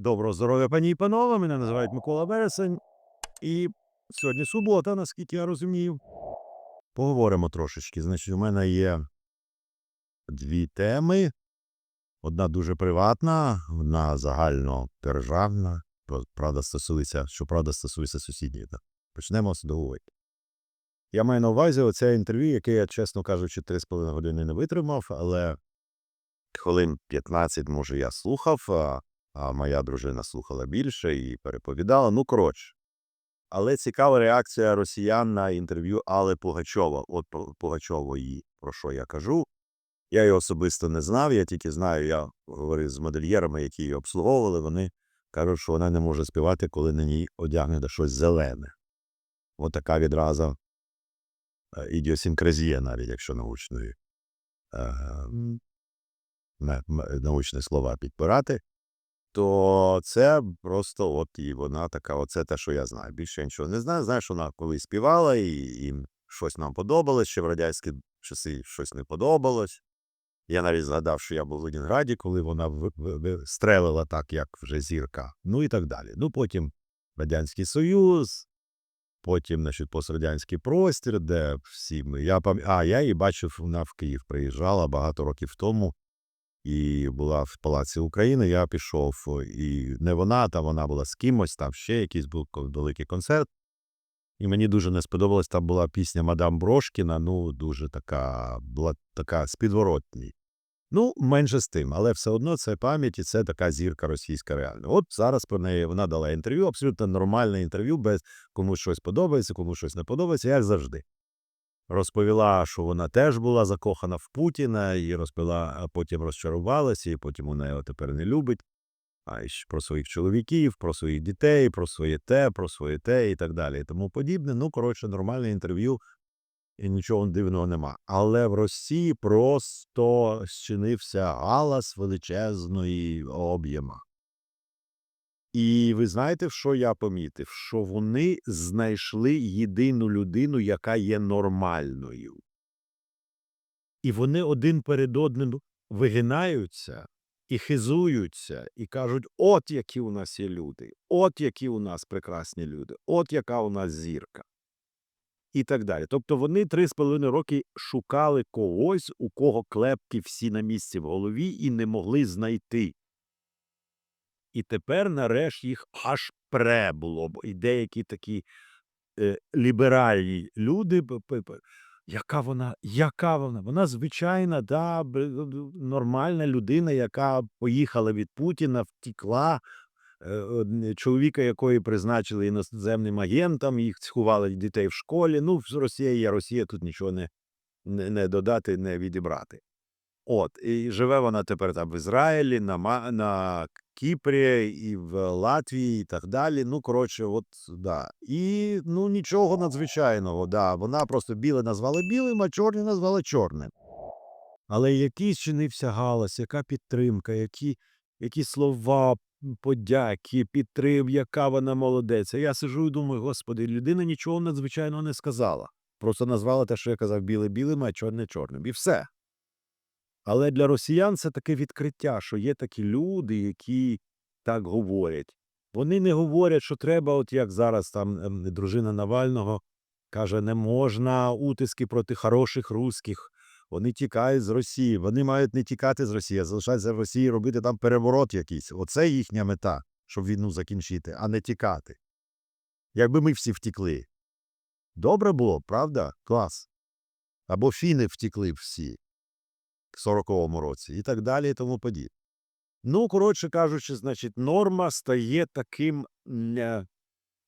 Доброго здоров'я, пані і панове. Мене називають Микола Вересень. І сьогодні субота, наскільки я розумію. Поговоримо трошечки. Значить, у мене є дві теми. Одна дуже приватна, одна загально державна. Про- Правда, стосується, що правда стосується сусідньої. Так. Почнемо з договори. Я маю на увазі оце інтерв'ю, яке я, чесно кажучи, 3,5 години не витримав, але хвилин 15, може, я слухав, а, моя дружина слухала більше і переповідала. Ну, коротше. Але цікава реакція росіян на інтерв'ю Алли Пугачова. От Пугачової, про що я кажу. Я її особисто не знав, я тільки знаю, я говорив з модельєрами, які її обслуговували, вони кажуть, що вона не може співати, коли на ній одягнете щось зелене. От така відразу е, ідіосінкразія, навіть якщо научної, е, научні слова підбирати, то це просто от і вона така, оце те, що я знаю. Більше нічого не знаю. Що вона колись співала, і, і щось нам подобалось, ще в радянські часи щось не подобалось. Я навіть згадав, що я був в Ленінграді, коли вона стрелила так, як вже зірка. Ну і так далі. Ну потім Радянський Союз, потім, значить, пострадянський простір, де всі ми. Я пам... А, я її бачив, вона в Київ приїжджала багато років тому і була в Палаці України. Я пішов, і не вона, там вона була з кимось, там ще якийсь був великий концерт. І мені дуже не сподобалось, там була пісня Мадам Брошкіна, ну, дуже така, була така з. Ну, менше з тим, але все одно це пам'ять і це така зірка російська реально. От зараз про неї вона дала інтерв'ю, абсолютно нормальне інтерв'ю, без комусь щось подобається, комусь щось не подобається, як завжди. Розповіла, що вона теж була закохана в Путіна, і розповіла, а потім розчарувалася, і потім вона його тепер не любить. А ще про своїх чоловіків, про своїх дітей, про своє те, про своє те і так далі. І тому подібне. Ну, коротше, нормальне інтерв'ю, і нічого дивного нема. Але в Росії просто зчинився галас величезної об'єма. І ви знаєте, що я помітив? Що вони знайшли єдину людину, яка є нормальною. І вони один перед одним вигинаються і хизуються, і кажуть: от які у нас є люди, от які у нас прекрасні люди, от яка у нас зірка. І так далі. Тобто вони три з половиною роки шукали когось, у кого клепки всі на місці в голові, і не могли знайти. І тепер, нарешті, їх аж пре було, бо і деякі такі е, ліберальні люди. Яка вона, яка вона? Вона звичайна, да, б- нормальна людина, яка поїхала від Путіна, втікла. е, Чоловіка, якої призначили іноземним агентом, їх цькували дітей в школі. Ну, Росія є Росія, тут нічого не, не, додати, не відібрати. От, і живе вона тепер там в Ізраїлі, на, на Кіпрі, і в Латвії, і так далі. Ну, коротше, от, да. І ну, нічого надзвичайного, да. Вона просто біле назвала білим, а чорне назвала чорним. Але який чинився галас, яка підтримка, які, які слова подяки, підтрим, яка вона молодець. Я сижу і думаю, господи, людина нічого надзвичайного не сказала. Просто назвала те, що я казав, біле білим, а чорне чорним. І все. Але для росіян це таке відкриття, що є такі люди, які так говорять. Вони не говорять, що треба, от як зараз там ем, дружина Навального каже, не можна утиски проти хороших русських. Вони тікають з Росії. Вони мають не тікати з Росії, а залишатися в Росії, робити там переворот якийсь. Оце їхня мета, щоб війну закінчити, а не тікати. Якби ми всі втікли. Добре було, правда? Клас. Або фіни втікли всі 40-му році і так далі, і тому подібне. Ну, коротше кажучи, значить, норма стає таким е,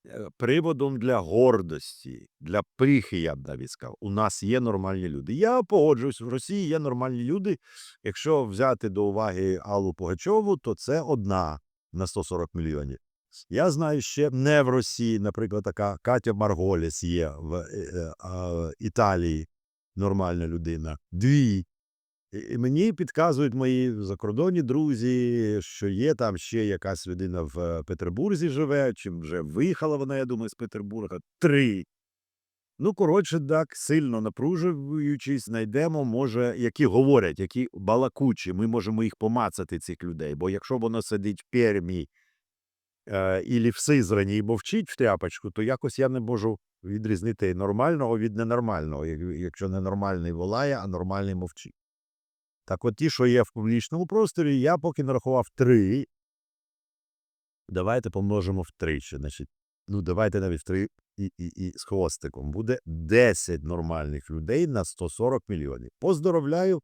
е, приводом для гордості, для пихи, я б навіть сказав. У нас є нормальні люди. Я погоджуюсь, в Росії є нормальні люди. Якщо взяти до уваги Аллу Пугачову, то це одна на 140 мільйонів. Я знаю ще не в Росії, наприклад, така Катя Марголіс є в е, е, а, Італії, нормальна людина. Дві. І і мені підказують мої закордонні друзі, що є там ще якась людина в е, Петербурзі живе, чи вже виїхала вона, я думаю, з Петербурга. Три. Ну, коротше, так, сильно напружуючись, знайдемо, може, які говорять, які балакучі. Ми можемо їх помацати, цих людей. Бо якщо воно сидить в Пермі е, ілі в сизрані і мовчить в тряпочку, то якось я не можу відрізнити нормального від ненормального, якщо ненормальний волає, а нормальний мовчить. Так от ті, що є в публічному просторі, я поки нарахував три. Давайте помножимо втричі. Значить, ну давайте навіть в три і, і, і з хвостиком. Буде 10 нормальних людей на 140 мільйонів. Поздоровляю.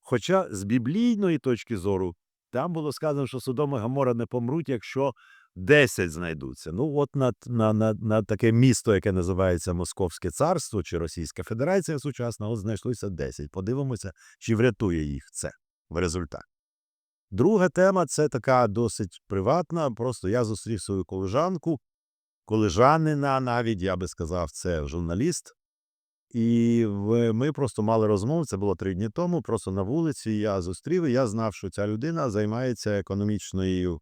Хоча з біблійної точки зору там було сказано, що Содом і Гамора не помруть, якщо 10 знайдуться. Ну, от на, на, на, на таке місто, яке називається Московське царство чи Російська Федерація сучасна, от знайшлося 10. Подивимося, чи врятує їх це в результаті. Друга тема це така досить приватна. Просто я зустрів свою колежанку, колежанина навіть, я би сказав, це журналіст. І ми просто мали розмову, це було три дні тому, просто на вулиці я зустрів, і я знав, що ця людина займається економічною,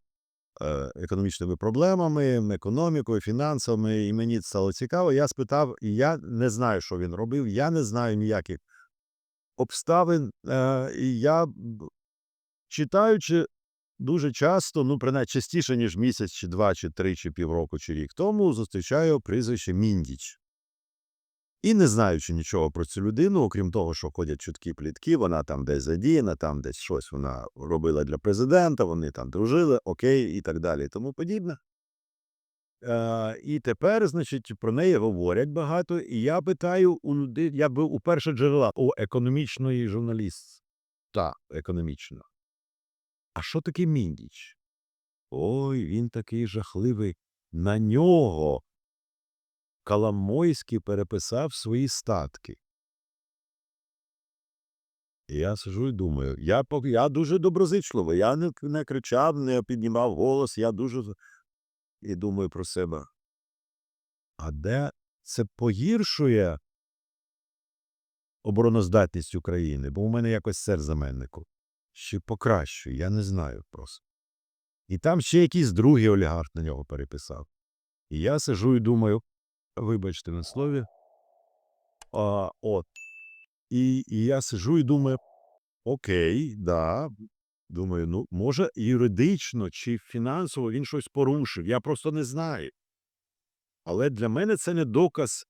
економічними проблемами, економікою, фінансами, і мені це стало цікаво. Я спитав, і я не знаю, що він робив, я не знаю ніяких обставин. Е, і я, читаючи дуже часто, ну, принаймні частіше, ніж місяць, чи два, чи три, чи півроку, чи рік тому, зустрічаю прізвище Міндіч. І не знаючи нічого про цю людину, окрім того, що ходять чуткі плітки, вона там десь задіяна, там десь щось вона робила для президента, вони там дружили, окей, і так далі, і тому подібне. Е, і тепер, значить, про неї говорять багато, і я питаю у людей, я був у перше джерела у економічної журналіст. Так, економічно. А що таке Міндіч? Ой, він такий жахливий. На нього Коломойський переписав свої статки. І я сижу і думаю, я, я дуже доброзичливий, я не, не кричав, не піднімав голос, я дуже. І думаю про себе. А де це погіршує обороноздатність України? Бо у мене якось серце меннику. Чи покращує, я не знаю просто. І там ще якийсь другий олігарх на нього переписав. І я сижу і думаю, вибачте на слові. А, от. І, і я сижу і думаю, окей, да. Думаю, ну, може, юридично чи фінансово він щось порушив. Я просто не знаю. Але для мене це не доказ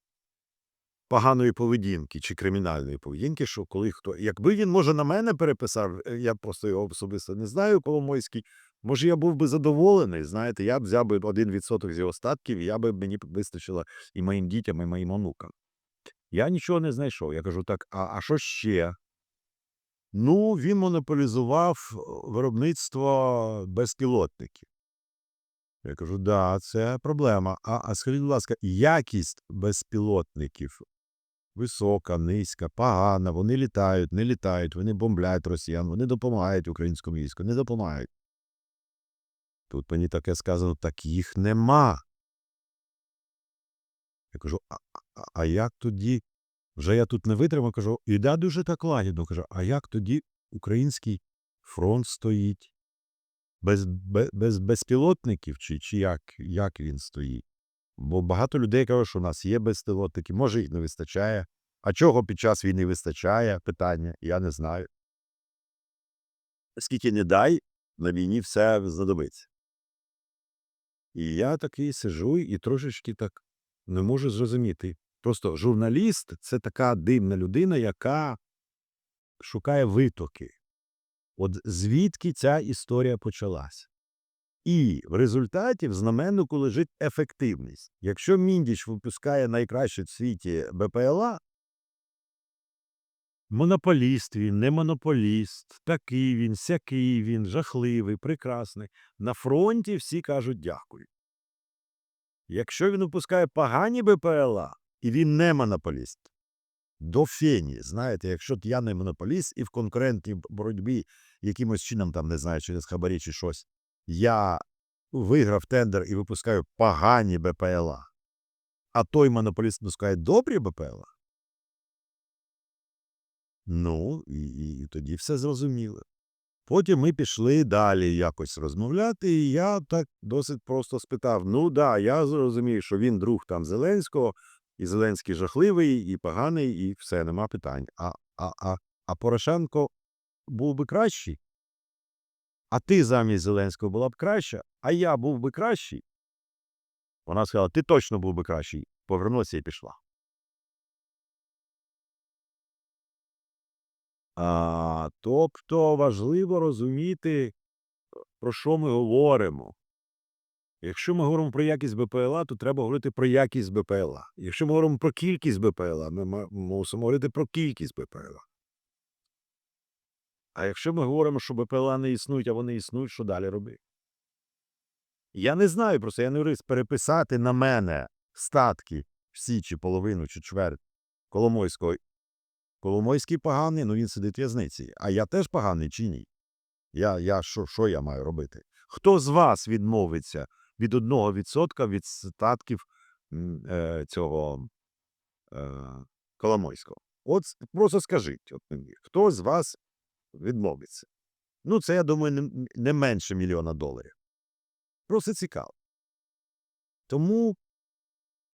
поганої поведінки чи кримінальної поведінки, що коли хто. Якби він, може, на мене переписав, е, я просто його особисто не знаю, Коломойський, може, я був би задоволений. Знаєте, я б взяв би один відсоток з його статків, і я би мені вистачило і моїм дітям, і моїм онукам. Я нічого не знайшов. Я кажу, так, а, а що ще? Ну, він монополізував е, виробництво безпілотників. Я кажу, да, це проблема. А, а скажіть, будь ласка, якість безпілотників висока, низька, погана, вони літають, не літають, вони бомблять росіян, вони допомагають українському війську, не допомагають. Тут мені таке сказано, так їх нема. Я кажу, а, а, а як тоді? Вже я тут не витримав, кажу, і дуже так лагідно. Кажу, а як тоді український фронт стоїть? Без, без, без безпілотників, чи, чи як, як він стоїть? Бо багато людей кажуть, що у нас є безпілотники, може їх не вистачає. А чого під час війни вистачає? Питання, я не знаю. Скільки не дай, на війні все знадобиться. І я такий сижу і трошечки так не можу зрозуміти. Просто журналіст це така дивна людина, яка шукає витоки. От звідки ця історія почалася. І в результаті в знаменнику лежить ефективність. Якщо Міндіч випускає найкраще в світі БПЛА, монополіст він, не монополіст, такий він, сякий він, жахливий, прекрасний. На фронті всі кажуть дякую. Якщо він випускає погані БПЛА, і він не монополіст, до фені, знаєте, якщо я не монополіст і в конкурентній боротьбі якимось чином, там, не знаю, через хабарі чи щось, я виграв тендер і випускаю погані БПЛА, а той монополіст випускає добрі БПЛА, ну, і, і тоді все зрозуміло. Потім ми пішли далі якось розмовляти, і я так досить просто спитав: ну да, я зрозумію, що він друг там Зеленського, і Зеленський жахливий, і поганий, і все, нема питань. А, а, а, а Порошенко був би кращий? а ти замість Зеленського була б краща, а я був би кращий. Вона сказала, ти точно був би кращий. Повернулася і пішла. А, тобто важливо розуміти, про що ми говоримо. Якщо ми говоримо про якість БПЛА, то треба говорити про якість БПЛА. Якщо ми говоримо про кількість БПЛА, ми мусимо говорити про кількість БПЛА. А якщо ми говоримо, що БПЛА не існують, а вони існують, що далі робити? Я не знаю просто, я не юрист, переписати на мене статки всі чи половину, чи чверть Коломойського. Коломойський поганий, ну він сидить в в'язниці. А я теж поганий чи ні? Я, я що, що я маю робити? Хто з вас відмовиться від одного відсотка від статків е, цього е, Коломойського? От просто скажіть, от хто з вас відмовиться? Ну, це, я думаю, не, не менше мільйона доларів. Просто цікаво. Тому,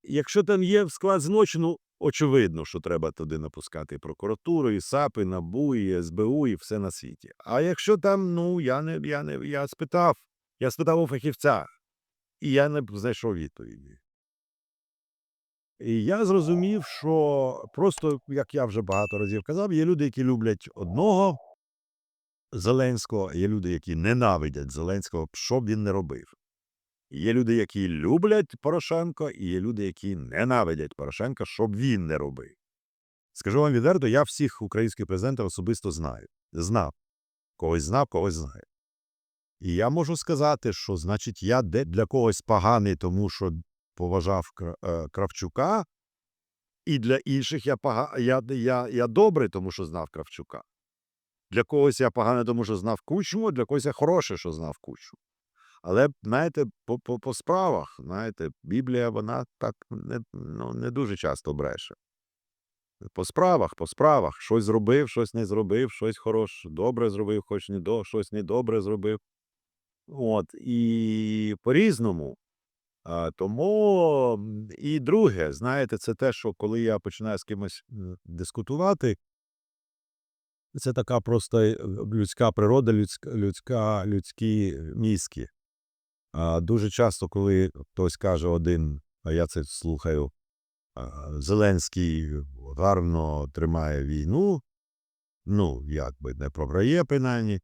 якщо там є склад злочину, очевидно, що треба туди напускати прокуратуру, і САП, і НАБУ, і СБУ, і все на світі. А якщо там, ну, я не, я не я спитав, я спитав у фахівця, і я не знайшов відповіді. І я зрозумів, що просто, як я вже багато разів казав, є люди, які люблять одного Зеленського, є люди, які ненавидять Зеленського, що б він не робив. Є люди, які люблять Порошенко, і є люди, які ненавидять Порошенка, що б він не робив. Скажу вам відверто, я всіх українських президентів особисто знаю. Знав. Когось знав, когось знаю. І я можу сказати, що, значить, я для когось поганий, тому що поважав е, Кравчука, і для інших я, пога... я, я, я добрий, тому що знав Кравчука. Для когось я поганий, тому що знав Кучму, для когось я хороший, що знав Кучму. Але, знаєте, по, по, по справах, знаєте, Біблія, вона так не, ну, не дуже часто бреше. По справах, по справах. Щось зробив, щось не зробив, щось хороше, добре зробив, хоч не до, щось недобре зробив. От, і по-різному. Тому і друге, знаєте, це те, що коли я починаю з кимось дискутувати, це така просто е, людська природа, людська, людська, людські мізки. Дуже часто, коли хтось каже один, а я це слухаю, Зеленський гарно тримає війну, ну, якби не програє, принаймні,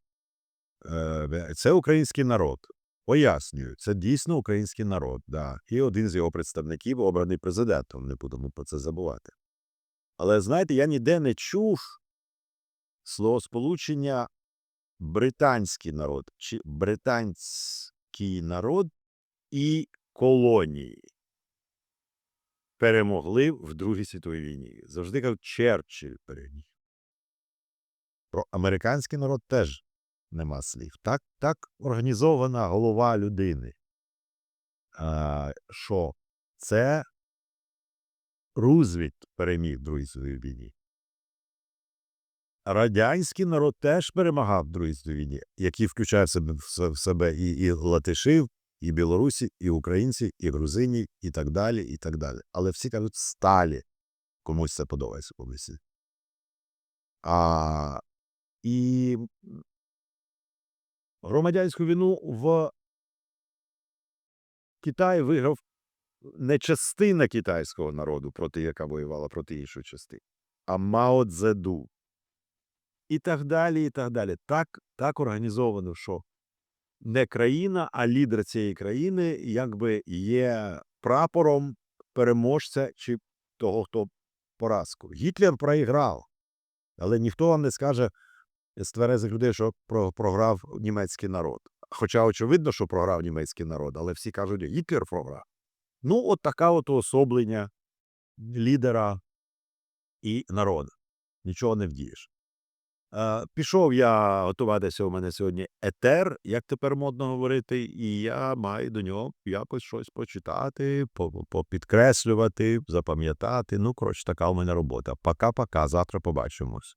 е, це український народ. Пояснюю, це дійсно український народ, да. і один з його представників обраний президентом, не будемо про це забувати. Але знаєте, я ніде не чув словосполучення британський народ чи британський народ і колонії перемогли в Другій світовій війні. Завжди кажуть, Черчилль переміг. Про американський народ теж нема слів. Так, так організована голова людини. А, що це Рузвельт переміг в Другій світовій війні. Радянський народ теж перемагав в Другій війні, який включає в себе, в себе і, і латишів, і білорусі, і українці, і грузині, і так далі, і так далі. Але всі кажуть сталі. Комусь це подобається комусь. А, і громадянську війну в Китаї виграв не частина китайського народу, проти яка воювала проти іншої частини, а Мао Цзеду. І так далі, і так далі. Так, так організовано, що не країна, а лідер цієї країни якби є прапором переможця чи того, хто поразку. Гітлер проіграв, але ніхто вам не скаже з тверезих людей, що програв німецький народ. Хоча очевидно, що програв німецький народ, але всі кажуть, Гітлер програв. Ну, от така от уособлення лідера і народу. Нічого не вдієш. Е, пішов я готуватися у мене сьогодні етер, як тепер модно говорити, і я маю до нього якось щось почитати, попідкреслювати, запам'ятати. Ну, коротше, така у мене робота. Пока-пока, завтра побачимось.